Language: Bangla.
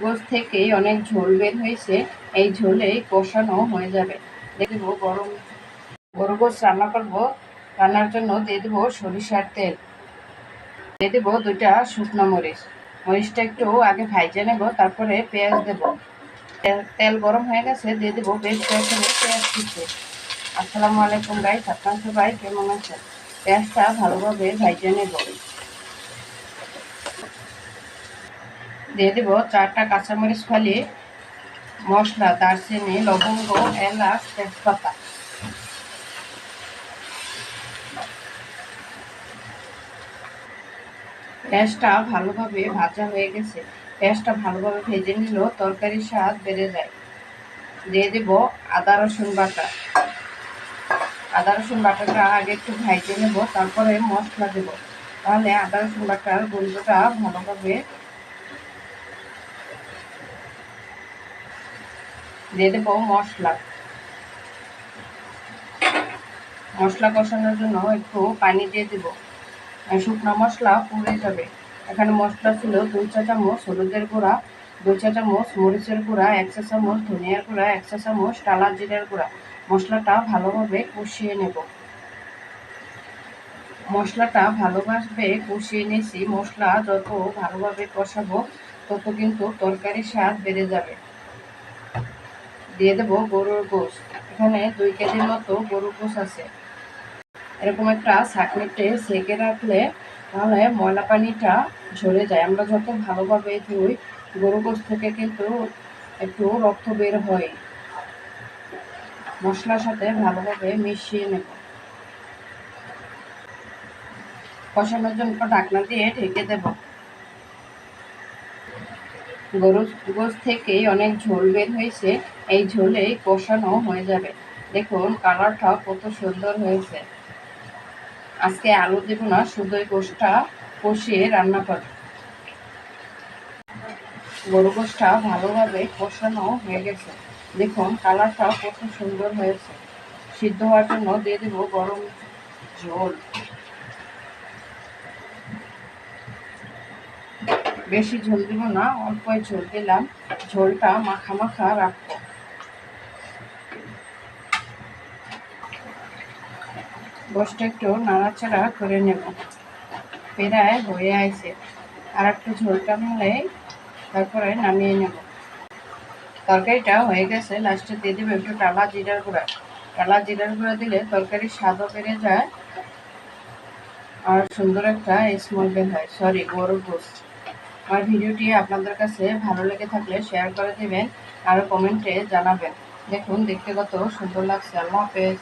গোস থেকে অনেক ঝোল বের হয়েছে, এই ঝোলেই কষানো হয়ে যাবে। দেখব গরম গরু গোস রান্না করব, রান্নার জন্য দিয়ে দেবো সরিষার তেল। দিয়ে দেবো দুইটা শুকনো মরিচ। মরিচটা একটু আগে ভাইজে নেব, তারপরে পেঁয়াজ দেব। তেল- গরম হয়ে গেছে, দিয়ে দেবো বেশ কয়েকখানি পেঁয়াজ দিচ্ছে আসসালামু আলাইকুম গাই আপনার সবাই কেমন আছেন? পেঁয়াজটা ভালোভাবে ভাইজে নেব। দিয়ে দেবো চারটা কাঁচামরিচ ফালি, মশলা, দারচিনি, লবঙ্গ, এলাচ, তেজপাতা। পেঁয়াজটা ভালোভাবে ভাজা হয়ে গেছে। পেঁয়াজটা ভালোভাবে ভেজে নিল তরকারির স্বাদ বেড়ে যায়। দিয়ে দেব আদা, রসুন বাটা। আদা, রসুন বাটাটা আগে একটু ভাইজে নেব, তারপরে মশলা দেব। তাহলে আদা, রসুন বাটার গন্ধটা ভালোভাবে দিয়ে দেবো মশলা। মশলা কষানোর জন্য একটু পানি দিয়ে দেবো। শুকনো মশলা পুড়ে যাবে। এখানে মশলা ছিল দুই চা চামচ হলুদের গুঁড়া, দুই চা চামচ মরিচের গুঁড়া, এক চা চামচ ধনিয়ার গুঁড়া, এক চা চামচ টালা জিরার গুঁড়া। মশলাটা ভালোভাবে কষিয়ে নেব। মশলাটা ভালোভাবে কষিয়ে নিয়েছি। মশলা যত ভালোভাবে কষাবো, তত কিন্তু তরকারির স্বাদ বেড়ে যাবে। দিয়ে দেবো গরুর গোশ। এখানে দুই কেজির মতো গরুর গোশ আছে। এরকম একটা ছাঁকনিতে সেকে রাখলে তাহলে ময়লা পানিটা ঝরে যায়। আমরা যত ভালোভাবে ধুই গরু গোশ থেকে কিন্তু একটু রক্ত বের হয়। মশলার সাথে ভালোভাবে মিশিয়ে নেব। কষানোর জন্য ঢাকনা দিয়ে ঢেকে দেব। গরু গোস থেকে অনেক ঝোল বের হয়েছে। এই ঝোলেই কষানো হয়ে যাবে। দেখুন, কালারটা কত সুন্দর হয়েছে। আজকে আলু দেব না, শুধু এই কষিয়ে রান্না করব। গরু গোসটা ভালোভাবে কষানো হয়ে গেছে। দেখুন, কালারটা কত সুন্দর হয়েছে। সিদ্ধ হওয়ার জন্য দিয়ে দেবো গরম ঝোল। বেশি ঝোল দিব না, অল্পই ঝোল দিলাম। ঝোলটা মাখা মাখা রাখব। গোষ্ঠটা একটু নাড়াচাড়া করে নেব। প্রায় হয়ে আছে আর একটু ঝোলটা মিলে তারপরে নামিয়ে নেব। তরকারিটা হয়ে গেছে, লাস্টে দিয়ে দেবো একটু টালা জিরার গুঁড়া। টালা জিরার গুঁড়া দিলে তরকারির স্বাদও বেড়ে যায় আর সুন্দর একটা স্মল বের হয়। সরি গরুর গোস আমার ভিডিওটি আপনাদের কাছে ভালো লেগে থাকলে শেয়ার করে দেবেন, আর কমেন্টে জানাবেন। দেখুন, দেখতে কত সুন্দর লাগছে। আল্লাহ হাফেজ।